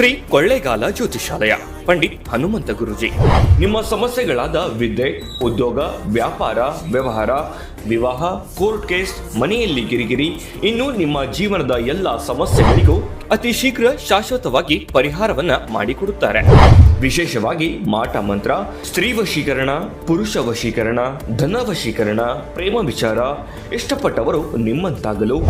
ಶ್ರೀ ಕೊಳ್ಳೇಗಾಲ ಜ್ಯೋತಿಷಾಲಯ, ಪಂಡಿತ್ ಹನುಮಂತ ಗುರುಜಿ. ನಿಮ್ಮ ಸಮಸ್ಯೆಗಳಾದ ವಿದ್ಯೆ, ಉದ್ಯೋಗ, ವ್ಯಾಪಾರ, ವ್ಯವಹಾರ, ವಿವಾಹ, ಕೋರ್ಟ್ ಕೇಸ್, ಮನೆಯಲ್ಲಿ ಗಿರಿಗಿರಿ, ಇನ್ನು ನಿಮ್ಮ ಜೀವನದ ಎಲ್ಲ ಸಮಸ್ಯೆಗಳಿಗೂ ಅತಿ ಶೀಘ್ರ ಶಾಶ್ವತವಾಗಿ ಪರಿಹಾರವನ್ನ ಮಾಡಿಕೊಡುತ್ತಾರೆ. ವಿಶೇಷವಾಗಿ ಮಾಟ ಮಂತ್ರ, ಸ್ತ್ರೀ ವಶೀಕರಣ, ಪುರುಷ ವಶೀಕರಣ, ಧನ ವಶೀಕರಣ, ಪ್ರೇಮ ವಿಚಾರ, ಇಷ್ಟಪಟ್ಟವರು ನಿಮ್ಮಂತಾಗಲು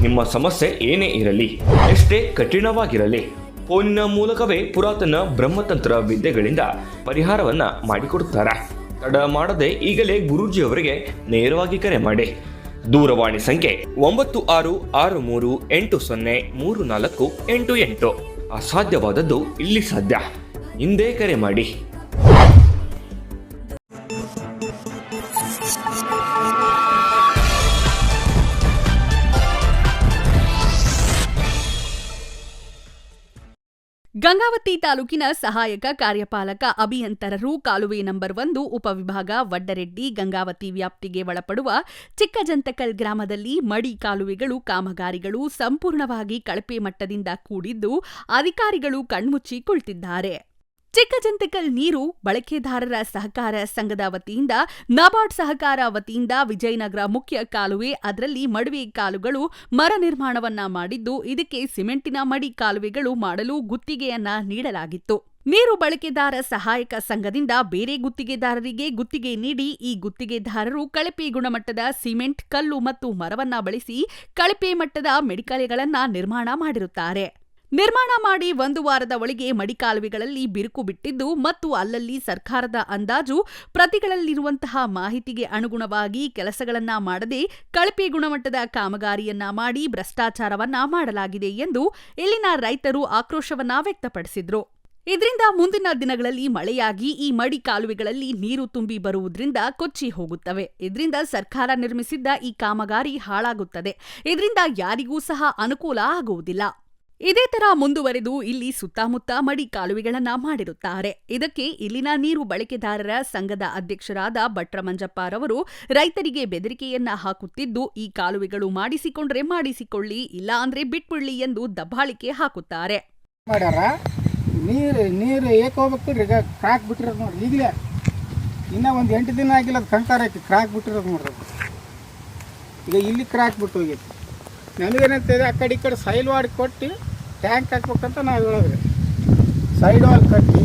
ನಿಮ್ಮ ಸಮಸ್ಯೆ ಏನೇ ಇರಲಿ, ಎಷ್ಟೇ ಕಠಿಣವಾಗಿರಲಿ ಫೋನಿನ ಮೂಲಕವೇ ಪುರಾತನ ಬ್ರಹ್ಮತಂತ್ರ ವಿದ್ಯೆಗಳಿಂದ ಪರಿಹಾರವನ್ನ ಮಾಡಿಕೊಡುತ್ತಾರೆ. ತಡ ಮಾಡದೆ ಈಗಲೇ ಗುರೂಜಿಯವರಿಗೆ ನೇರವಾಗಿ ಕರೆ ಮಾಡಿ. ದೂರವಾಣಿ ಸಂಖ್ಯೆ ಒಂಬತ್ತು ಆರು ಆರು ಮೂರು ಎಂಟು ಸೊನ್ನೆ ಮೂರು ನಾಲ್ಕು ಎಂಟು ಎಂಟು. ಅಸಾಧ್ಯವಾದದ್ದು ಇಲ್ಲಿ ಸಾಧ್ಯ. ಹಿಂದೆ ಕರೆ ಮಾಡಿ. ಗಂಗಾವತಿ ತಾಲೂಕಿನ ಸಹಾಯಕ ಕಾರ್ಯಪಾಲಕ ಅಭಿಯಂತರರು ಕಾಲುವೆ ನಂಬರ್ ಒಂದು ಉಪವಿಭಾಗ ವಡ್ಡರೆಡ್ಡಿ ಗಂಗಾವತಿ ವ್ಯಾಪ್ತಿಗೆ ಒಳಪಡುವ ಚಿಕ್ಕಜಂತಕಲ್ ಗ್ರಾಮದಲ್ಲಿ ಮಡಿ ಕಾಲುವೆಗಳು, ಕಾಮಗಾರಿಗಳು ಸಂಪೂರ್ಣವಾಗಿ ಕಳಪೆ ಮಟ್ಟದಿಂದ ಕೂಡಿದ್ದು ಅಧಿಕಾರಿಗಳು ಕಣ್ಮುಚ್ಚಿ ಕುಳಿತಿದ್ದಾರೆ. ಚಿಕ್ಕಜಂತಕಲ್ ನೀರು ಬಳಕೆದಾರರ ಸಹಕಾರ ಸಂಘದ ವತಿಯಿಂದ, ನಬಾರ್ಡ್ ಸಹಕಾರ ವತಿಯಿಂದ ವಿಜಯನಗರ ಮುಖ್ಯ ಕಾಲುವೆ, ಅದರಲ್ಲಿ ಮಡುವೆ ಕಾಲುಗಳು ಮರ ನಿರ್ಮಾಣವನ್ನ ಮಾಡಿದ್ದು, ಇದಕ್ಕೆ ಸಿಮೆಂಟಿನ ಮಡಿ ಕಾಲುವೆಗಳು ಮಾಡಲು ಗುತ್ತಿಗೆಯನ್ನ ನೀಡಲಾಗಿತ್ತು. ನೀರು ಬಳಕೆದಾರ ಸಹಾಯಕ ಸಂಘದಿಂದ ಬೇರೆ ಗುತ್ತಿಗೆದಾರರಿಗೆ ಗುತ್ತಿಗೆ ನೀಡಿ, ಈ ಗುತ್ತಿಗೆದಾರರು ಕಳಪೆ ಗುಣಮಟ್ಟದ ಸಿಮೆಂಟ್, ಕಲ್ಲು ಮತ್ತು ಮರವನ್ನ ಬಳಸಿ, ಕಳಪೆ ಮಟ್ಟದ ಮೆಡಿಕಲೆಗಳನ್ನ ನಿರ್ಮಾಣ ಮಾಡಿರುತ್ತಾರೆ. ನಿರ್ಮಾಣ ಮಾಡಿ ಒಂದು ವಾರದ ಒಳಗೆ ಮಡಿಕಾಲುವೆಗಳಲ್ಲಿ ಬಿರುಕು ಬಿಟ್ಟಿದ್ದು ಮತ್ತು ಅಲ್ಲಲ್ಲಿ ಸರ್ಕಾರದ ಅಂದಾಜು ಪ್ರತಿಗಳಲ್ಲಿರುವಂತಹ ಮಾಹಿತಿಗೆ ಅನುಗುಣವಾಗಿ ಕೆಲಸಗಳನ್ನ ಮಾಡದೆ ಕಳಪೆ ಗುಣಮಟ್ಟದ ಕಾಮಗಾರಿಯನ್ನ ಮಾಡಿ ಭ್ರಷ್ಟಾಚಾರವನ್ನ ಮಾಡಲಾಗಿದೆ ಎಂದು ಇಲ್ಲಿನ ರೈತರು ಆಕ್ರೋಶವನ್ನ ವ್ಯಕ್ತಪಡಿಸಿದ್ರು. ಇದರಿಂದ ಮುಂದಿನ ದಿನಗಳಲ್ಲಿ ಮಳೆಯಾಗಿ ಈ ಮಡಿ ಕಾಲುವೆಗಳಲ್ಲಿ ನೀರು ತುಂಬಿ ಬರುವುದರಿಂದ ಕೊಚ್ಚಿ ಹೋಗುತ್ತವೆ. ಇದರಿಂದ ಸರ್ಕಾರ ನಿರ್ಮಿಸಿದ್ದ ಈ ಕಾಮಗಾರಿ ಹಾಳಾಗುತ್ತದೆ. ಇದರಿಂದ ಯಾರಿಗೂ ಸಹ ಅನುಕೂಲ ಆಗುವುದಿಲ್ಲ. ಇದೇ ತರ ಮುಂದುವರೆದು ಇಲ್ಲಿ ಸುತ್ತಮುತ್ತ ಮಡಿ ಕಾಲುವೆಗಳನ್ನ ಮಾಡಿರುತ್ತಾರೆ. ಇದಕ್ಕೆ ಇಲ್ಲಿನ ನೀರು ಬಳಕೆದಾರರ ಸಂಘದ ಅಧ್ಯಕ್ಷರಾದ ಭಟ್ರ ಮಂಜಪ್ಪರವರು ರೈತರಿಗೆ ಬೆದರಿಕೆಯನ್ನ ಹಾಕುತ್ತಿದ್ದು, ಈ ಕಾಲುವೆಗಳು ಮಾಡಿಸಿಕೊಂಡ್ರೆ ಮಾಡಿಸಿಕೊಳ್ಳಿ, ಇಲ್ಲ ಅಂದ್ರೆ ಬಿಟ್ಬಿಡ್ಲಿ ಎಂದು ದಬ್ಬಾಳಿಕೆ ಹಾಕುತ್ತಾರೆ. ನೀರು ನೀರು ಕ್ರಾಕ್ ಬಿಟ್ಟಿರೋದು ಒಂದು ಎಂಟು ದಿನ ಆಗಿಲ್ಲ, ಅದು ಕಂಕಾರ ಕ್ರಾಕ್ ಬಿಟ್ಟಿರೋದು ನೋಡ್ರಿ. ಈಗ ಇಲ್ಲಿ ಕ್ರಾಕ್ ಬಿಟ್ಟು ಹೋಗೈತಿ ನನಗೇನಂತ ಆ ಕಡೆ ಈ ಕಡೆ ಸೈಲ್ ವಾಡಿ ಕೊಟ್ಟು ಟ್ಯಾಂಕ್ ಹಾಕ್ಬೇಕಂತ ನಾವು ಹೇಳಿದ್ರೆ ಸೈಡ್ ವಾಲ್ ಕಟ್ಟಿ,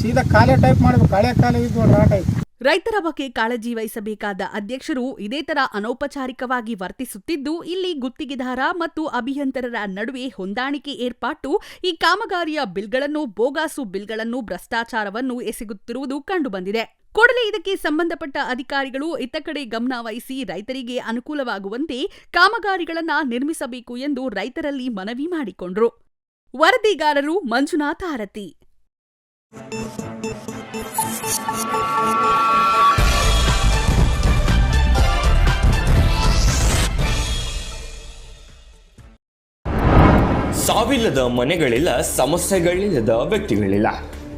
ಸೀದಾ ಕಾಲೇ ಟೈಪ್ ಮಾಡ್ಬೇಕು. ಹಳೆ ಕಾಲೇ ಇದ್ದು ಆ ಟೈಪ್ ರೈತರ ಬಗ್ಗೆ ಕಾಳಜಿ ವಹಿಸಬೇಕಾದ ಅಧ್ಯಕ್ಷರು ಇದೇ ತರ ಅನೌಪಚಾರಿಕವಾಗಿ ವರ್ತಿಸುತ್ತಿದ್ದು, ಇಲ್ಲಿ ಗುತ್ತಿಗೆದಾರ ಮತ್ತು ಅಭಿಯಂತರರ ನಡುವೆ ಹೊಂದಾಣಿಕೆ ಏರ್ಪಾಟು, ಈ ಕಾಮಗಾರಿಯ ಬಿಲ್ಗಳನ್ನು, ಬೋಗಾಸು ಬಿಲ್ಗಳನ್ನು, ಭ್ರಷ್ಟಾಚಾರವನ್ನು ಎಸಗುತ್ತಿರುವುದು ಕಂಡುಬಂದಿದೆ. ಕೂಡಲೇ ಇದಕ್ಕೆ ಸಂಬಂಧಪಟ್ಟ ಅಧಿಕಾರಿಗಳು ಇತ್ತ ಕಡೆ ಗಮನ ವಹಿಸಿ ರೈತರಿಗೆ ಅನುಕೂಲವಾಗುವಂತೆ ಕಾಮಗಾರಿಗಳನ್ನು ನಿರ್ಮಿಸಬೇಕು ಎಂದು ರೈತರಲ್ಲಿ ಮನವಿ ಮಾಡಿಕೊಂಡರು. ವರದಿಗಾರರು ಮಂಜುನಾಥ ಆರತಿ. ಸಾವಿಲ್ಲದ ಮನೆಗಳಿಲ್ಲ, ಸಮಸ್ಯೆಗಳಿಲ್ಲದ ವ್ಯಕ್ತಿಗಳಿಲ್ಲ.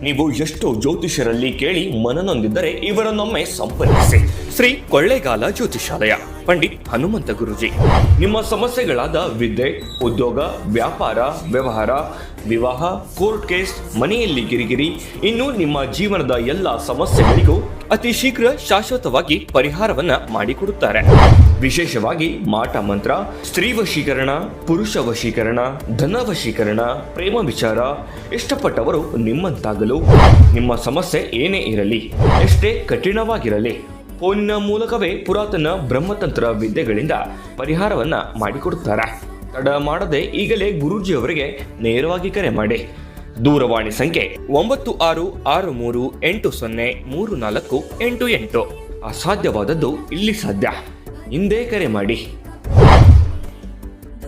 ನೀವು ಎಷ್ಟೋ ಜ್ಯೋತಿಷರಲ್ಲಿ ಕೇಳಿ ಮನನೊಂದಿದ್ದರೆ ಇವರನ್ನೊಮ್ಮೆ ಸಂಪರ್ಕಿಸಿ. ಶ್ರೀ ಕೊಳ್ಳೇಗಾಲ ಜ್ಯೋತಿಷಾಲಯ, ಪಂಡಿತ್ ಹನುಮಂತ ಗುರುಜಿ. ನಿಮ್ಮ ಸಮಸ್ಯೆಗಳಾದ ವಿದ್ಯೆ, ಉದ್ಯೋಗ, ವ್ಯಾಪಾರ, ವ್ಯವಹಾರ ವಿವಾಹ, ಕೋರ್ಟ್ ಕೇಸ್, ಮನೆಯಲ್ಲಿ ಕಿರಿಕಿರಿ, ಇನ್ನು ನಿಮ್ಮ ಜೀವನದ ಎಲ್ಲ ಸಮಸ್ಯೆಗಳಿಗೂ ಅತಿ ಶೀಘ್ರ ಶಾಶ್ವತವಾಗಿ ಪರಿಹಾರವನ್ನ ಮಾಡಿಕೊಡುತ್ತಾರೆ. ವಿಶೇಷವಾಗಿ ಮಾಟ ಮಂತ್ರ, ಸ್ತ್ರೀ ವಶೀಕರಣ, ಪುರುಷ ವಶೀಕರಣ, ಧನ ವಶೀಕರಣ, ಪ್ರೇಮ ವಿಚಾರ, ಇಷ್ಟಪಟ್ಟವರು ನಿಮ್ಮಂತಾಗಲು. ನಿಮ್ಮ ಸಮಸ್ಯೆ ಏನೇ ಇರಲಿ, ಎಷ್ಟೇ ಕಠಿಣವಾಗಿರಲಿ, ಫೋನಿನ ಮೂಲಕವೇ ಪುರಾತನ ಬ್ರಹ್ಮತಂತ್ರ ವಿದ್ಯೆಗಳಿಂದ ಪರಿಹಾರವನ್ನ ಮಾಡಿಕೊಡುತ್ತಾರೆ. ತಡ ಮಾಡದೆ ಈಗಲೇ ಗುರೂಜಿಯವರಿಗೆ ನೇರವಾಗಿ ಕರೆ ಮಾಡಿ. ದೂರವಾಣಿ ಸಂಖ್ಯೆ ಒಂಬತ್ತು ಆರು ಆರು ಮೂರು ಎಂಟು ಸೊನ್ನೆ ಮೂರು ನಾಲ್ಕು ಎಂಟು ಎಂಟು. ಅಸಾಧ್ಯವಾದದ್ದು ಇಲ್ಲಿ ಸಾಧ್ಯ. ಹಿಂದೆ ಕರೆ ಮಾಡಿ.